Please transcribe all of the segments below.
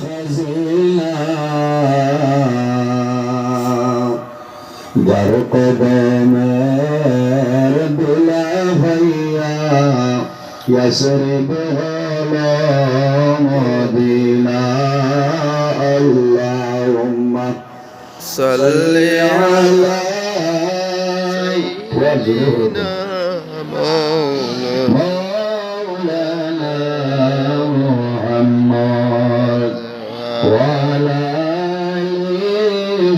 খজিনা যার কদমের দুলা ভাইয়া ইয়াসরিব হলো মদিনা আল্লাহুম্মা সাল্লি আলা সাইয়্যিদিনা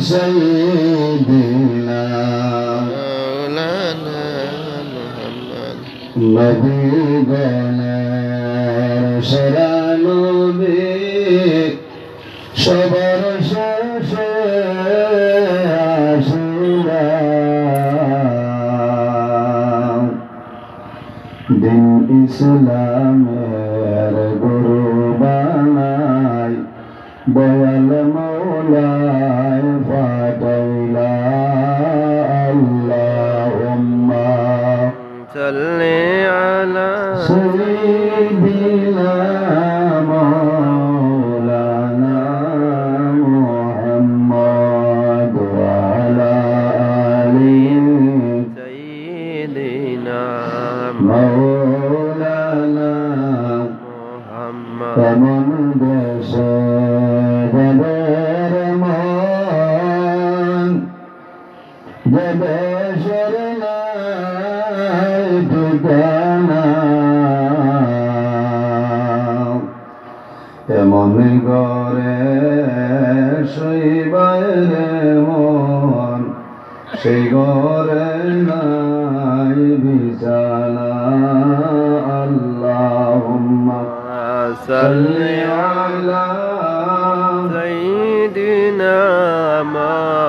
سيدنا مولانا محمد নবীগণের শরণবে সবার শেষে আসিলাম দিন ইসলামের Jai Shri Lai Dugana এমন গরে শৈবায়রে মন সেই গরে নাই বিছানা। আল্লাহ সাল্লি আলা সাইয়্যিদিনা মাওলানা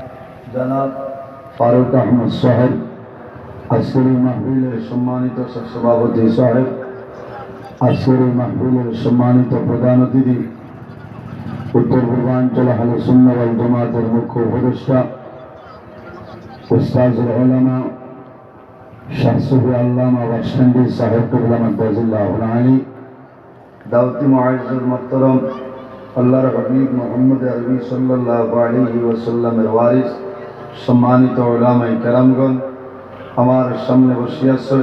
জনাব ফারুক আহমদ সাহেব এই মাহফিলের সম্মানিত সভাপতি সাহেব এই মাহফিলের সম্মানিত প্রধান অতিথি, উত্তর পূর্বাঞ্চল আহলে সুন্নাহ ওয়াল জামাতের মুখ্য উপদেষ্টা উস্তাজুল উলামা শাহসুফি আল্লামা বাসকান্দি সাহেব কবিলা মাদ্দাজিল্লাহ আলী দাউতি মুআজ্জুল মুহতারাম, আল্লাহর হাবিব মোহাম্মদ আরবি সাল্লাল্লাহু আলাইহি ওয়াসাল্লামের ওয়ারিস सम्मानित तो करमगन हमारे सामने वसियत से